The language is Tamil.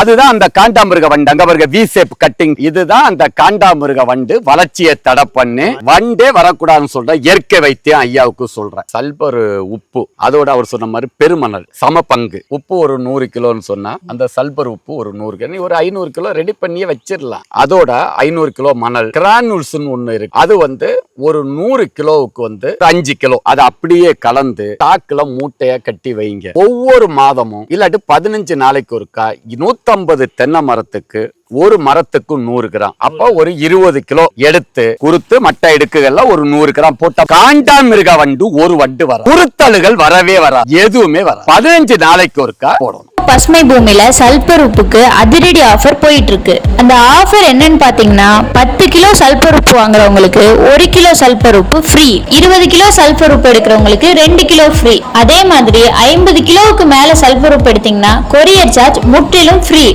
அதுதான் அந்த காண்டாமிருக வண்டு. அங்க பாருங்க வி ஷேப் கட்டிங் இதுதான் அந்த காண்டாமிருக வண்டு. வளர்ச்சியை தடை பண்ணி. வண்டே வரக்கூடாதுன்னு சொல்ற இயற்கை வைத்தியம் ஐயாவுக்கு சொல்றேன் சல்பர் உப்பு அதோட அவர் சொன்ன மாதிரி பெருமணல் சம பங்கு. உப்பு ஒரு நூறு கிலோன்னு சொன்னா அந்த சல்பர் உப்பு ஒரு நூறு கிலோ. ஒரு ஐநூறு கிலோ ரெடி பண்ணியே வச்சிடலாம். அதோட ஐநூறு கிலோ மணல். கிரானுல்ஸ்னு ஒண்ணு இருக்கு. அது வந்து ஒரு நூறு கிலோவுக்கு வந்து அஞ்சு கிலோ. அதை அப்படியே கலந்து தாக்குல மூட்டையா கட்டி வைங்க. ஒவ்வொரு மாதமும் இல்லாட்டி பதினஞ்சு நாளைக்கு ஒருக்கா நூத்தம்பது தென்னை மரத்துக்கு ஒரு மரத்துக்கு நூறு கிராம். அப்ப ஒரு இருபது கிலோ எடுத்து குறுத்து மட்டை இடுக்குகள்ல ஒரு நூறு கிராம் போட்ட காண்டாமிருக வண்டு ஒரு வண்டு வர குருத்தலுகள் வரவே வராது. எதுவுமே வர பதினஞ்சு நாளைக்கு ஒருக்கா போடணும். பசுமை பூமியில சல்பர் உப்புக்கு அதிரடி ஆஃபர் போயிட்டு இருக்கு அந்த ஆஃபர் என்னன்னு பாத்தீங்கன்னா பத்து கிலோ சல்பர் உப்பு வாங்குறவங்களுக்கு ஒரு கிலோ சல்பர் உப்பு ஃப்ரீ இருபது கிலோ சல்பர் உப்பு எடுக்கிறவங்களுக்கு ரெண்டு கிலோ ஃப்ரீ அதே மாதிரி ஐம்பது கிலோவுக்கு மேல சல்பர் உப்பு எடுத்தீங்கன்னா கொரியர் சார்ஜ் முற்றிலும் ஃப்ரீ